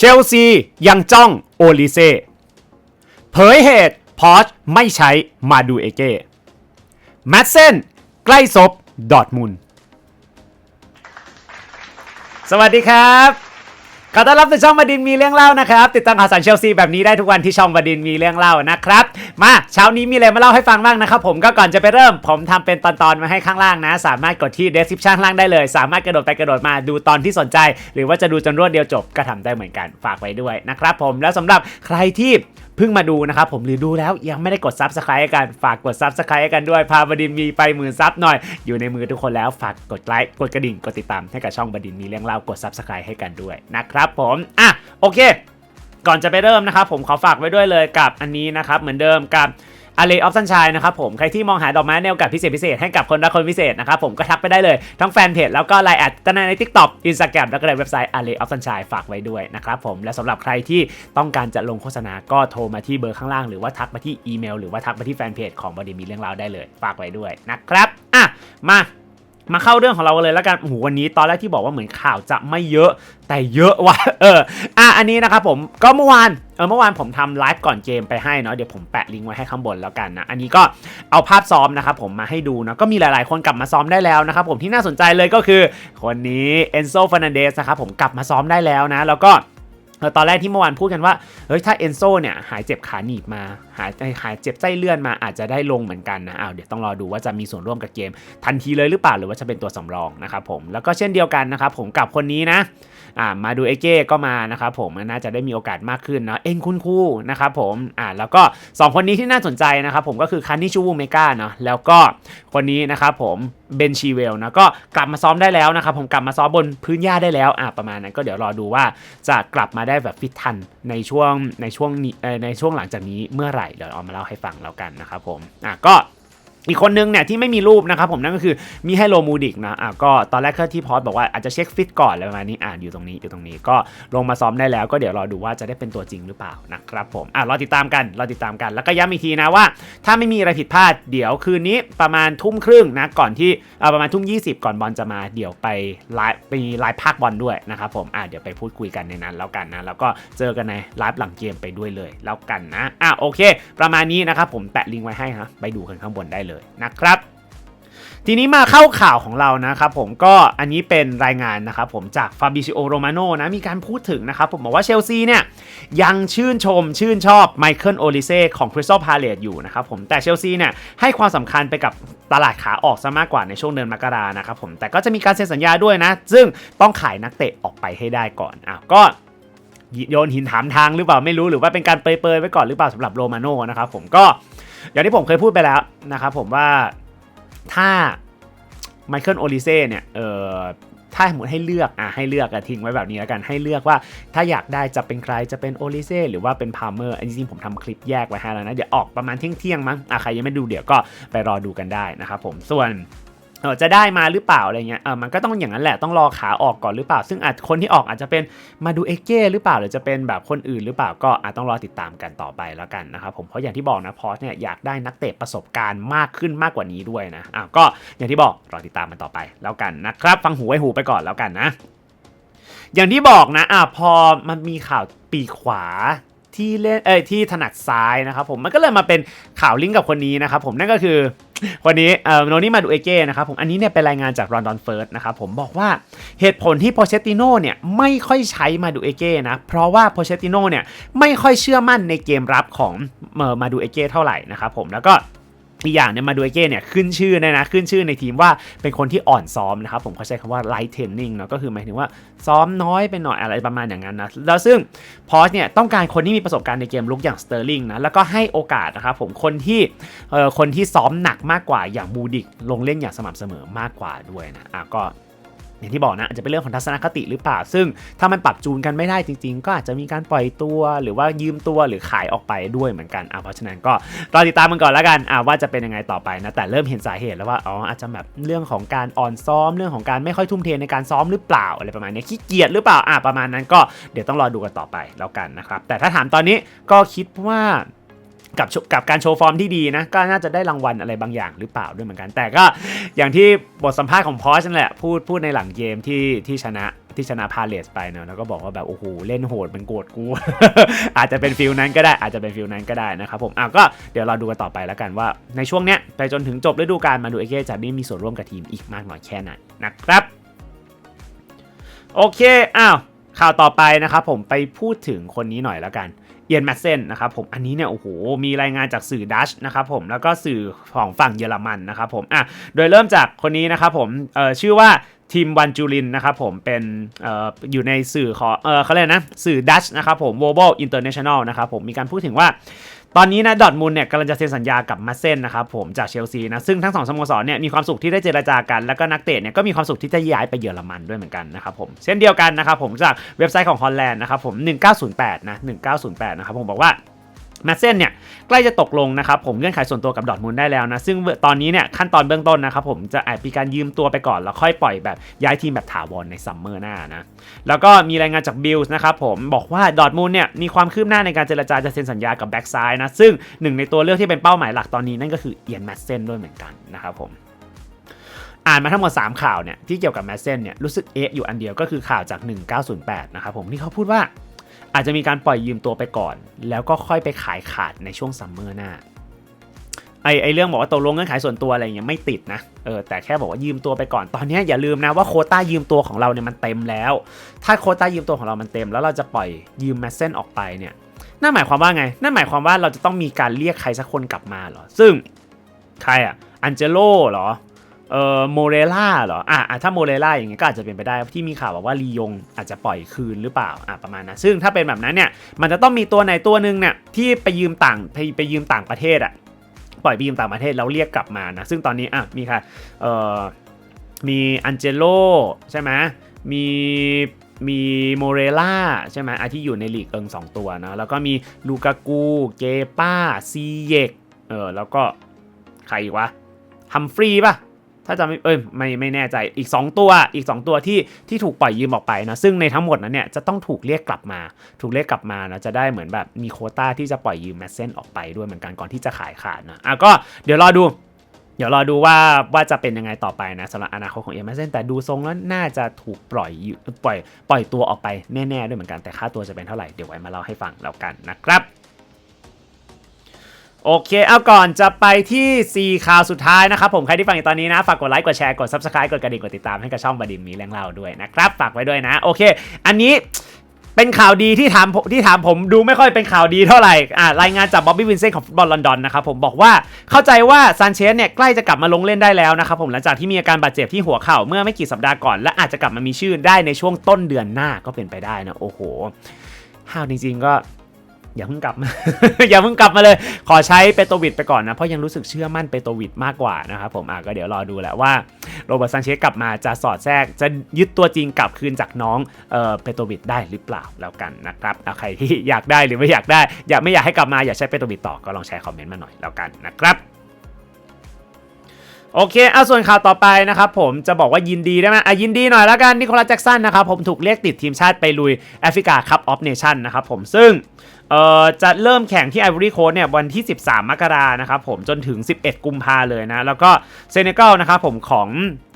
เชลซียังจ้องโอลิเซ่เผยเหตุพอชไม่ใช้มาดูเอเก้แมตเซนใกล้ศพดอทมุน สวัสดีครับ ขอต้อนรับสู่ช่องบดินมีเรื่องเล่านะครับ ติดตามข่าวสารเชลซีแบบนี้ได้ทุกวันที่ช่องบดินมีเรื่องเล่านะครับ มาเช้านี้มีอะไรมาเล่าให้ฟังบ้างนะครับผมก็ก่อนจะไปเริ่ม ผมทำเป็นตอนๆมาให้ข้างล่างนะ สามารถกดที่ description ล่างได้เลย สามารถกระโดดไปกระโดดมาดูตอนที่สนใจ หรือว่าจะดูจนรวดเดียวจบก็ทำได้เหมือนกันฝากไว้ด้วยนะครับผมแล้วสำหรับใครที่เพิ่งมาดูนะครับผมหรือดูแล้วยังไม่ได้กด subscribe ให้กันฝากกด subscribe ให้กันด้วยพาบดินมีไปหมื่นซับหน่อย อยู่ในมือทุกคนแล้วฝากกดไลค์กดกระดิ่งกดติดตามให้กับช่องบดินมีเรื่องเล่ากด subscribe ให้กันด้วยนะครับครับผม อะโอเค ก่อนจะไปเริ่มนะครับผมขอฝากไว้ด้วยเลยกับอันนี้นะครับเหมือนเดิมกับอารีออฟซันช e นะครับผมใครที่มองหาดอกไม้แนวกับพิเศษพิเศษให้กับคนรักคนพิเศษนะครับผมก็ทักไปได้เลย ทั้งแฟนเพจแล้วก็ไลน์แอดตั้งใน TikTok Instagram แล้วก็ในเว็บไซต์ a r r a y of Sunshine ฝากไว้ด้วยนะครับผมและสำหรับใครที่ต้องการจะลงโฆษณาก็โทรมาที่เบอร์ข้างล่างหรือว่าทักมาที่อีเมลหรือว่าทักมาที่แฟนเพจของบอดีมีเรื่องราวได้เลยฝากไว้ด้วยนะครับอะมา มาเข้าเรื่องของเราเลยแล้วกันโอ้โหวันนี้ตอนแรกที่บอกว่าเหมือนข่าวจะไม่เยอะแต่เยอะว่ะเอออะอันนี้นะครับผมก็เมื่อวานเออเมื่อวานผมทำไลฟ์ก่อนเกมไปให้เนาะเดี๋ยวผมแปะลิงก์ไว้ให้ข้างบนแล้วกันนะอันนี้ก็เอาภาพซ้อมนะครับผมมาให้ดูนะก็มีหลายๆ คนกลับมาซ้อมได้แล้วนะครับผมที่น่าสนใจเลยก็คือ คนนี้เอนโซฟ r นันเดสนะครับผมกลับมาซ้อมได้แล้วนะ แล้วก็ ตอนแรกที่เมื่อวานพูดกันว่า เฮ้ย ถ้าเอนโซเนี่ยหายเจ็บขาหนีบมา หายหายเจ็บไส้เลื่อนมาอาจจะได้ลงเหมือนกันนะ อ้าว เดี๋ยวต้องรอดูว่าจะมีส่วนร่วมกับเกม ทันทีเลยหรือเปล่า หรือว่าจะเป็นตัวสำรองนะครับผม แล้วก็เช่นเดียวกันนะครับผมกับคนนี้นะอ่ามาดูเอเก้ก็มานะครับผมน่าจะได้มีโอกาสมากขึ้นนะเอ็งคุณคู่นะครับผมอ่าแล้วก็ 2 คนนี้ที่น่าสนใจนะครับผมก็คือคันนิชูวูเมกาเนาะแล้วก็คนนี้นะครับผมเบนชีเวลนะก็กลับมาซ้อมได้แล้วนะครับผมกลับมาซ้อมบนพื้นหญ้าได้แล้วอ่าประมาณนั้นก็เดี๋ยวรอดูว่าจะกลับมาได้แบบฟิตทันในช่วงในช่วงนี้ในช่วงหลังจากนี้เมื่อไหร่เดี๋ยวเอามาเล่าให้ฟังแล้วกันนะครับผมอะก็ อีกคนนึงเนี่ยที่ไม่มีรูปนะครับผมนั่นก็คือมีให้โลมูดิกนะอะก็ตอนแรกก็ที่พอสบอกว่าอาจจะเช็คฟิตก่อนอะไรประมาณนี้อ่าอยู่ตรงนี้อยู่ตรงนี้ก็ลงมาซ้อมได้แล้ว ก็เดี๋ยวรอดูว่าจะได้เป็นตัวจริงหรือเปล่านะครับผมอะรอติดตามกันรอติดตามกันแล้วก็ย้ำอีกทีนะว่า ถ้าไม่มีอะไรผิดพลาดเดี๋ยวคืนนี้ประมาณทุ่มครึ่งนะก่อนที่อ่าประมาณทุ่ม20 ก่อนบอลจะมาเดี๋ยวไปไลฟ์ไปไลฟ์ภาคบอลด้วยนะครับผมอะเดี๋ยวไปพูดคุยกันในนั้นแล้วกันนะแล้วก็เจอกันในไลฟ์หลังเกมไปด้วยเลยแล้วกันนะอะโอเค ประมาณนี้นะครับผมแปะลิงก์ไว้ให้ฮะไปดูกันข้างบนได้เลยนะครับทีนี้มาเข้าข่าวของเรานะครับผมก็อันนี้เป็นรายงานนะครับผมจากฟาบิซิโอโรมาโนนะมีการพูดถึงนะครับผมบอกว่าเชลซีเนี่ยยังชื่นชมชื่นชอบไมเคิลโอลิเซ่ของคริสตัลพาเลตอยู่นะครับผมแต่เชลซีเนี่ยให้ความสำคัญไปกับตลาดขาออกซะมากกว่าในช่วงเดือนมกรานะครับผมแต่ก็จะมีการเซ็นสัญญาด้วยนะ ซึ่งต้องขายนักเตะออกไปให้ได้ก่อนอะก็โยนหินถามทางหรือเปล่าไม่รู้หรือว่าเป็นการเปรยๆไว้ก่อนหรือเปล่าสำหรับโรมาโน่นะครับผมก็ อย่างที่ผมเคยพูดไปแล้วนะครับผมว่าถ้าไมเคิลโอลิเซ่เนี่ยเออถ้าสมมติให้เลือกอะให้เลือกอะทิ้งไว้แบบนี้แล้วกันให้เลือกว่าถ้าอยากได้จะเป็นใครจะเป็นโอลิเซ่หรือว่าเป็นพาร์เมอร์อันจริงๆผมทำคลิปแยกไว้ให้แล้วนะ เดี๋ยวออกประมาณเที่ยงเที่ยงมั้งอะใครยังไม่ดูเดี๋ยวก็ไปรอดูกันได้นะครับผมส่วน เออจะได้มาหรือเปล่าอะไรเงี้ยเออมันก็ต้องอย่างนั้นแหละต้องรอขาออกก่อนหรือเปล่า ซึ่งอาจคนที่ออกอาจจะเป็นมาดูเอเก้หรือเปล่าหรือจะเป็นแบบคนอื่นหรือเปล่าก็อาจต้องรอติดตามกันต่อไปแล้วกันนะครับผมเพราะอย่างที่บอกนะพอสเนี่ยอยากได้นักเตะประสบการณ์มากขึ้นมากกว่านี้ด้วยนะอะก็อย่างที่บอกรอติดตามมันต่อไปแล้วกันนะครับ ฟังหูไว้หูไปก่อนแล้วกันนะ อย่างที่บอกนะอะพอมันมีข่าวปีขวาที่เล่นเอ้ยที่ถนัดซ้ายนะครับผมมันก็เลยมาเป็นข่าวลิงก์กับคนนี้นะครับผมนั่นก็คือ วันนี้เอ่อโนนี่มาดูเอเก้นะครับผมอันนี้เนี่ยเป็นรายงานจากรอนดอนเฟิร์สนะครับผมบอกว่าเหตุผลที่โพเชตติโน่เนี่ยไม่ค่อยใช้มาดูเอเก้นะเพราะว่าโพเชตติโน่เนี่ยไม่ค่อยเชื่อมั่นในเกมรับของเออมาดูเอเก้เท่าไหร่นะครับผมแล้วก็ อีกอย่างเนี่ยมาดูเอเก้เนี่ยขึ้นชื่อเนยนะขึ้นชื่อในทีมว่าเป็นคนที่อ่อนซ้อมนะครับผมเขาใช้คำว่า light training เนาะก็คือหมายถึงว่าซ้อมน้อยไปหน่อยอะไรประมาณอย่างนั้นนะแล้วซึ่งพอสเนี่ยต้องการคนที่มีประสบการณ์ในเกมลุกอย่างสเตอร์ลิงนะแล้วก็ให้โอกาสนะครับผมคนที่เอ่อคนที่ซ้อมหนักมากกว่าอย่างบูดิกลงเล่นอย่างสม่ำเสมอมากกว่าด้วยนะอะก็ อย่างที่บอกนะอาจจะเป็นเรื่องของทัศนคติหรือเปล่า ซึ่งถ้ามันปรับจูนกันไม่ได้จริง ๆ ก็อาจจะมีการปล่อยตัวหรือว่ายืมตัวหรือขายออกไปด้วยเหมือนกันอะเพราะฉะนั้นก็รอติดตามมันก่อนแล้วกันอะว่าจะเป็นยังไงต่อไปนะแต่เริ่มเห็นสาเหตุแล้วว่าอ๋ออาจจะแบบเรื่องของการอ่อนซ้อมเรื่องของการไม่ค่อยทุ่มเทในการซ้อมหรือเปล่าอะไรประมาณนี้ขี้เกียจหรือเปล่าอะประมาณนั้นก็เดี๋ยวต้องรอดูกันต่อไปแล้วกันนะครับแต่ถ้าถามตอนนี้ก็คิดว่า กับชกับการโชว์ฟอร์มที่ดีนะ ก็น่าจะได้รางวัลอะไรบางอย่างหรือเปล่าด้วยเหมือนกัน แต่ก็อย่างที่บทสัมภาษณ์ของพอชนั่นแหละพูดพูดในหลังเกมที่ที่ชนะที่ชนะพาเลสไปเนาะแล้วก็บอกว่าแบบโอ้โหเล่นโหดมันโกรธกู อาจจะเป็นฟิลนั้นก็ได้อาจจะเป็นฟิลนั้นก็ได้นะครับผมอะก็เดี๋ยวเราดูกันต่อไปแล้วกันว่า ในช่วงเนี้ยไปจนถึงจบฤดูกาลมาดูเอเกจะได้มีส่วนร่วมกับทีมอีกมากน้อยแค่ไหนนะครับ โอเคอ้าวข่าวต่อไปนะครับผมไปพูดถึงคนนี้หน่อยแล้วกัน เยนแมสเซนนะครับผมอันนี้เนี่ยโอ้โหมีรายงานจากสื่อดัชนะครับผมแล้วก็สื่อของฝั่งเยอรมันนะครับผมอะโดยเริ่มจากคนนี้นะครับผมเอ่อชื่อว่าทีมวันจูรินนะครับผมเป็นเอ่ออยู่ในสื่อของเอ่อเขาเรียกนะสื่อดัชนะครับผม v o b a l International นะครับผมมีการพูดถึงว่า ตอนนี้นะดอทมูลเนี่ยกำลังจะเซ็นสัญญากับมาเซนนะครับผมจากเชลซีนะซึ่งทั้งสองสโมสรเนี่ยมีความสุขที่ได้เจรจากัน แล้วก็นักเตะเนี่ยก็มีความสุขที่จะย้ายไปเยอรมันด้วยเหมือนกันนะครับผมเช่นเดียวกันนะครับผมจากเว็บไซต์ของฮอลแลนด์นะครับผม1908นะ1908นะครับผมบอกว่า แมาเซนเนี่ยใกล้จะตกลงนะครับผมเงื่อนไขส่วนตัวกับดอทมุนด์ได้แล้วนะ ซึ่งตอนนี้เนี่ยขั้นตอนเบื้องต้นนะครับผมจะอาจมีการยืมตัวไปก่อน แล้วค่อยปล่อยแบบย้ายทีมแบบถาวรในซัมเมอร์หน้านะแล้วก็มีรายงานจากบิลส์นะครับผมบอกว่าดอทมูลเนี่ยมีความคืบหน้าในการเจรจาจะเซ็นสัญญากับแบ็กซ้ายนะซึ่งหนึ่งในตัวเลือกที่เป็นเป้าหมายหลักตอนนี้นั่นก็คือเอียนแมสเซนด้วยเหมือนกันนะครับผมอ่านมาทั้งหมด 3 ข่าวเนี่ยที่เกี่ยวกับแมสเซนเนี่ยรู้สึกเอะอยู่อันเดียวก็คือข่าวจาก 1908นะครับผมที่เขาพูดว่า อาจจะมีการปล่อยยืมตัวไปก่อน แล้วก็ค่อยไปขายขาดในช่วงซัมเมอร์หน้าไอไอเรื่องบอกว่าตกลงเงื่อนไขส่วนตัวอะไรอย่างเงี้ยไม่ติดนะเออแต่แค่บอกว่ายืมตัวไปก่อนตอนนี้อย่าลืมนะว่าโคต้ายืมตัวของเราเนี่ยมันเต็มแล้ว ถ้าโคต้ายืมตัวของเรามันเต็ม แล้วเราจะปล่อยยืมแมสเซนออกไปเนี่ยนั่นหมายความว่าไงนั่นหมายความว่าเราจะต้องมีการเรียกใครสักคนกลับมาเหรอซึ่งใครอะอันเจโลเหรอ เอ่อโมเรล่าเหรออะอะถ้าโมเรล่าอย่างเงี้ยก็อาจจะเป็นไปได้ที่มีข่าวบอกว่าลียงอาจจะปล่อยคืนหรือเปล่าอะประมาณนั้นซึ่งถ้าเป็นแบบนั้นเนี่ยมันจะต้องมีตัวไหนตัวหนึ่งเนี่ยที่ไปยืมต่างไปไปยืมต่างประเทศอะปล่อยไปยืมต่างประเทศแล้วเรียกกลับมานะซึ่งตอนนี้อะมีค่ะเอ่อมีอันเจโลใช่ไหมมีมีโมเรล่าใช่ไหมอะที่อยู่ในลีกเอิงสองตัวนะแล้วก็มีลูกากูเกป้าซีเยกเออแล้วก็ใครอีกวะฮัมฟรีป่ะ ถ้าจะไม่เอ้ยไม่ไม่แน่ใจอีก 2 ตัวอีก 2 ตัวที่ที่ถูกปล่อยยืมออกไปนะซึ่งในทั้งหมดนั้นเนี่ยจะต้องถูกเรียกกลับมา ถูกเรียกกลับมานะจะได้เหมือนแบบมีโคต้าที่จะปล่อยยืมแมสเซนออกไปด้วยเหมือนกันก่อนที่จะขายขาดนะอะก็เดี๋ยวรอดูเดี๋ยวรอดูว่าว่าจะเป็นยังไงต่อไปนะสำหรับอนาคตของเอ็มเซนแต่ดูทรงแล้วน่าจะถูกปล่อยยืปล่อยปล่อยตัวออกไปแน่ๆด้วยเหมือนกันแต่ค่าตัวจะเป็นเท่าไหร่เดี๋ยวไว้มาเล่าให้ฟังแล้วกันนะครับ โอเค เอาก่อนจะไปที่ 4 ข่าวสุดท้ายนะครับ ผมใครที่ฟังอยู่ตอนนี้นะ ฝากกดไลค์ กดแชร์ กด Subscribe กดกระดิ่ง กดติดตามให้กับช่องบดินมีเรื่องเล่าด้วยนะครับ ฝากไว้ด้วยนะ โอเค อันนี้เป็นข่าวดีที่ถามที่ถามผมดูไม่ค่อยเป็นข่าวดีเท่าไหร่อ่ารายงานจากบ๊อบบี้วินเซนของฟุตบอลลอนดอนนะครับผมบอกว่าเข้าใจว่าซานเชสเนี่ยใกล้จะกลับมาลงเล่นได้แล้วนะครับผมหลังจากที่มีอาการบาดเจ็บที่หัวเข่าเมื่อไม่กี่สัปดาห์ก่อน และอาจจะกลับมามีชื่อได้ในช่วงต้นเดือนหน้าก็เป็นไปได้นะโอ้โหห้าวจริง ๆ ก็ อย่าเพิ่งกลับมา อย่าเพิ่งกลับมาเลย ขอใช้เปโตวิดไปก่อนนะ เพราะยังรู้สึกเชื่อมั่นเปโตวิดมากกว่านะครับผมอะก็เดี๋ยวรอดูแหละว่าโรเบิร์ตซันเชสกลับมาจะสอดแทรก จะยึดตัวจริงกลับคืนจากน้องเอ่อเปโตวิดได้หรือเปล่าแล้วกันนะครับเอาใครที่อยากได้หรือไม่อยากได้ อยากไม่อยากให้กลับมาอยากใช้เปโตวิดต่อก็ลองแชร์คอมเมนต์มาหน่อยแล้วกันนะครับโอเค เอาส่วนข่าวต่อไปนะครับผมจะบอกว่ายินดีได้ไหมอะยินดีหน่อยแล้วกันนิโคลัสแจ็กสันนะครับผมถูกเรียกติดทีมชาติไปลุยแอฟริกาคัพออฟเนชั่นนะครับผมซึ่ง เอ่อจะเริ่มแข่งที่ไอวอรี่โคสเนี่ยวันที่ 13 มกรานะครับผมจนถึง 11 กุมภาเลยนะ แล้วก็เซเนกัลนะครับผมของ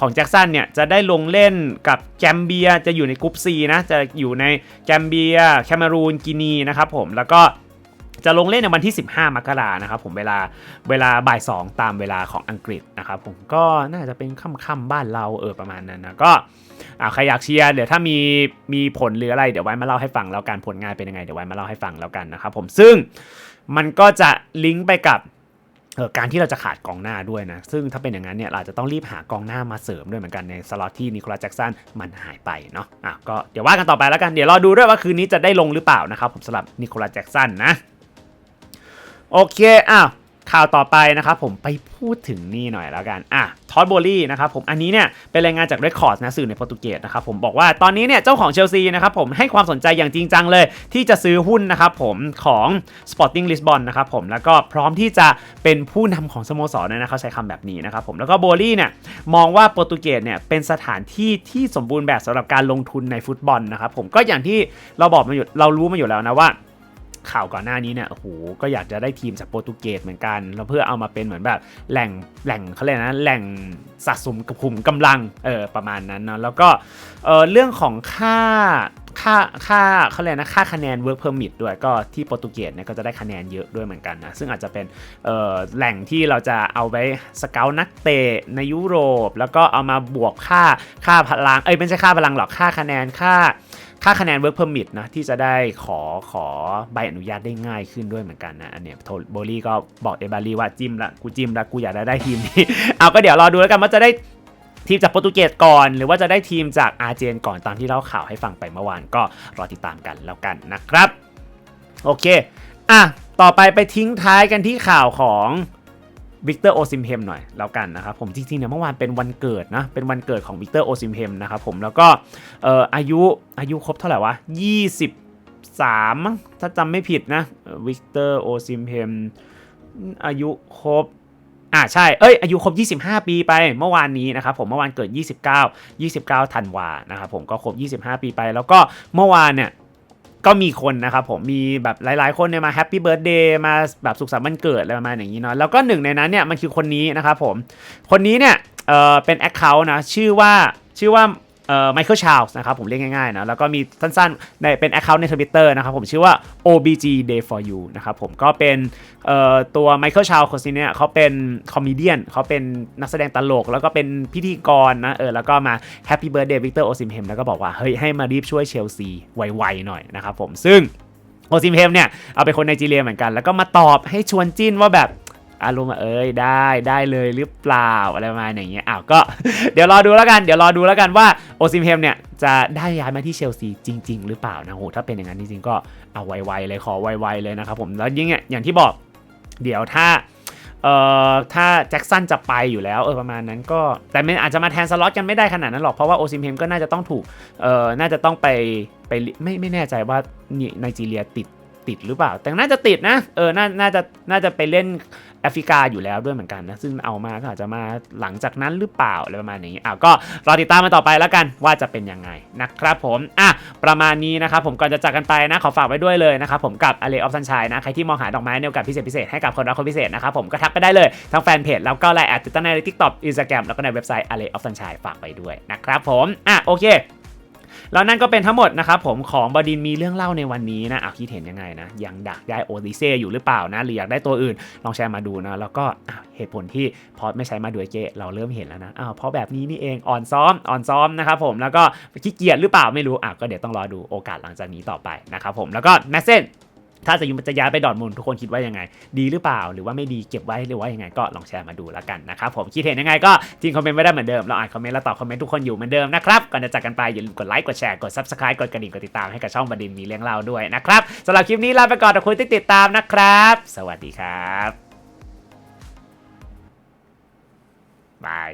ของแจ็กสันเนี่ยจะได้ลงเล่นกับแกมเบียจะอยู่ในกรุ๊ป C นะ จะอยู่ในแกมเบีย แคมารูน กินีนะครับผมแล้วก็ จะลงเล่นในวันที่ 15 มกรานะครับผมเวลาเวลาบ่าย 2 ตามเวลาของอังกฤษนะครับผมก็น่าจะเป็นค่ำๆบ้านเราเออประมาณนั้นนะก็อ่าใครอยากเชียร์เดี๋ยวถ้ามีมีผลหรืออะไรเดี๋ยวไว้มาเล่าให้ฟังแล้วกันผลงานเป็นยังไงเดี๋ยวไว้มาเล่าให้ฟังแล้วกันนะครับผมซึ่งมันก็จะลิงก์ไปกับเออการที่เราจะขาดกองหน้าด้วยนะ ซึ่งถ้าเป็นอย่างนั้นเนี่ยเราจจะต้องรีบหากองหน้ามาเสริมด้วยเหมือนกันในสล็อตที่นิโคลัสแจ็กสันมันหายไปเนาะอะก็เดี๋ยวว่ากันต่อไปแล้วกัน เดี๋ยวรอดูด้วยว่าคืนนี้จะได้ลงหรือเปล่านะครับผมสำหรับนิโคลัสแจ็กสันนะ โอเคอ้าวข่าวต่อไปนะครับผมไปพูดถึงนี่หน่อยแล้วกันอะทอดโบลี่นะครับผมอันนี้เนี่ยเป็นรายงานจาก r e คคอร์ดนะสื่อในโปรตุเกสนะครับผมบอกว่าตอนนี้เนี่ยเจ้าของเชลซีนะครับผมให้ความสนใจอย่างจริงจังเลย ที่จะซื้อหุ้นนะครับผมของ Sporting Lisbon นะครับผมแล้วก็พร้อมที่จะเป็นผู้นำของสโมสรด้วยนะเขาใช้คำแบบนี้นะครับผมแล้วก็โบลี่เนี่ยมองว่าโปรตุเกสเนี่ยเป็นสถานที่ที่สมบูรณ์แบบสำหรับการลงทุนในฟุตบอลนะครับผมก็อย่างที่เราบอกมาอยู่เรารู้มาอยู่แล้วนะว่า ข่าวก่อนหน้านี้เนี่ยโอ้โหก็อยากจะได้ทีมจากโปรตุเกสเหมือนกันแล้วเพื่อเอามาเป็นเหมือนแบบแหล่งแหล่งเขาเรียกนะแหล่งสะสมกลุ่มกำลังเออประมาณนั้นเนาะแล้วก็เออเรื่องของค่าค่าค่าเขาเรียกนะค่าคะแนน work permit ด้วยก็ที่โปรตุเกสเนี่ยก็จะได้คะแนนเยอะด้วยเหมือนกันนะซึ่งอาจจะเป็นเออแหล่งที่เราจะเอาไว้สเกลนักเตะในยุโรป แล้วก็เอามาบวกค่าค่าพลังเอ้ยไม่ใช่ค่าพลังหรอกค่าคะแนนค่า ค่าคะแนน work permit นะที่จะได้ขอขอใบอนุญาตได้ง่ายขึ้นด้วยเหมือนกันนะอันเนี้ยโทโบลี่ก็บอกเอบารีว่าจิ้มละกูจิ้มละกูอยากได้ได้ทีมนี้ เอาก็เดี๋ยวรอดูแล้วกันว่าจะได้ทีมจากโปรตุเกสก่อน หรือว่าจะได้ทีมจากอาร์เจนก่อนตามที่เล่าข่าวให้ฟังไปเมื่อวานก็รอติดตามกันแล้วกันนะครับ โอเค อะ ต่อไปไปทิ้งท้ายกันที่ข่าวของ วิกเตอร์โอซิมเฮมหน่อยแล้วกันนะครับผมจริงๆเนี่ยเมื่อวานเป็นวันเกิดนะเป็นวันเกิดของวิกเตอร์โอซิมเฮมนะครับผมแล้วก็ออายุอายุครบเท่าไหร่วะ 23 ถ้าจำไม่ผิดนะวิกเตอร์โอซิมเฮมอายุครบอ่าใช่ เอ้ย อายุครบ 25 ปีไปเมื่อวานนี้นะครับผมเมื่อวานเกิด 29 29ธันวานะครับผมก็ครบ 25 ปีไป แล้วก็เมื่อวานเนี่ย ก็มีคนนะครับผมมีแบบหลาย ๆ คนเนี่ยมาแฮปปี้เบิร์ดเดย์มาแบบสุขสันต์วันเกิดอะไรประมาณอย่างนี้เนาะแล้วก็หนึ่งในนั้นเนี่ยมันคือคนนี้นะครับผมคนนี้เนี่ยเออเป็นแอคเคาท์นะชื่อว่าชื่อว่า เอ่อไมเคิลชา l ส์นะครับผมเรียกง่ายๆนะแล้วก็มีสั้นๆในเป็น Account ใน Twitter นะครับผมชื่อว่า obg day for you นะครับผมก็เป็นเอ่อตัวไมเคิลชา l ส์คนนี้เนี่ยเขาเป็นคอมเมเดียนเขาเป็นนักแสดงตลก แล้วก็เป็นพิธีกรนะเออแล้วก็มาแฮปปี้เบิร์ดเดย์วิกเตอร์โอซิมเฮมแล้วก็บอกว่า เฮ้ย ให้มารีบช่วยเชลซีไวๆหน่อยนะครับผมซึ่งโอซิมเฮมเนี่ยเอาเป็นคนไนจีเรียเหมือนกัน แล้วก็มาตอบให้ชวนจิ้นว่าแบบ อารมณ์เอ้ยได้ได้เลยหรือเปล่าอะไรมาอย่างเงี้ยอ้าวก็เดี๋ยวรอดูแล้วกันเดี๋ยวรอดูแล้วกันว่าโอซิมเฮมเนี่ยจะได้ย้ายมาที่เชลซีจริง ๆ หรือเปล่านะโหถ้าเป็นอย่างนั้นจริงๆก็เอาไวๆเลยขอไวๆเลยนะครับผมแล้วยิ่งเนี่ยอย่างที่บอกเดี๋ยวถ้าเอ่อถ้าแจ็คสันจะไปอยู่แล้วเออประมาณนั้นก็แต่มันอาจจะมาแทนสล็อตกันไม่ได้ขนาดนั้นหรอก เพราะว่าโอซิมเฮมก็น่าจะต้องถูกเอ่อน่าจะต้องไปไปไม่ไม่แน่ใจว่านี่ไนจีเรียติดติดหรือเปล่า แต่น่าจะติดนะเออน่าน่าจะน่าจะไปเล่น แอฟริกาอยู่แล้วด้วยเหมือนกันนะซึ่งเอามาก็อาจจะมาหลังจากนั้นหรือเปล่าอะไรประมาณนี้อ้าวก็รอติดตามมาต่อไปแล้วกันว่าจะเป็นยังไงนะครับผมอะประมาณนี้นะครับผมก่อนจะจากกันไปนะขอฝากไว้ด้วยเลยนะครับผมกับ a l เลออฟซันชัยนะใครที่มองหาดอกไม้ในโอกาสพิเศษพิเศษให้กับคนรักคนพิเศษนะครับผมก็ทักไปได้เลยทั้งแฟนเพจแล้วก็ไลน์แอดติดตั้งในทิกตอกอินสตาแกรมแล้วก็ในเว็บไซต์ a l เลออฟซันชัยฝากไปด้วยนะครับผมอะโอเค แล้วนั่นก็เป็นทั้งหมดนะครับผมของบดินมีเรื่องเล่าในวันนี้นะอะคิดเห็นยังไงนะ ยังดักได้โอดิเซอยู่หรือเปล่านะ หรืออยากได้ตัวอื่น ลองแชร์มาดูนะ แล้วก็เหตุผลที่พอไม่ใช้มาดูเกะเราเริ่มเห็นแล้วนะอ้าวเพราะแบบนี้นี่เองอ่อนซ้อมอ่อนซ้อมนะครับผมแล้วก็ขี้เกียจหรือเปล่าไม่รู้อะก็เดี๋ยวต้องรอดูโอกาสหลังจากนี้ต่อไปนะครับผมแล้วก็แมสเซน ถ้าจะยุจะย้ายไปดอร์ทมุนทุกคนคิดว่ายังไง ดีหรือเปล่าหรือว่าไม่ดีเก็บไว้หรือว่ายังไงก็ลองแชร์มาดูแล้วกันนะครับผมคิดเห็นยังไงก็ทิ้งคอมเมนต์ไว้ได้เหมือนเดิมเราอ่านคอมเมนต์และตอบคอมเมนต์ทุกคนอยู่เหมือนเดิมนะครับก่อนจะจากกันไปอย่าลืมกดไลค์กดแชร์กด subscribe กดกระดิ่งกดติดตามให้กับช่องบดินมีเรื่องเล่าด้วยนะครับสำหรับคลิปนี้ลาไปก่อนขอบคุณที่ติดตามนะครับ สวัสดีครับบาย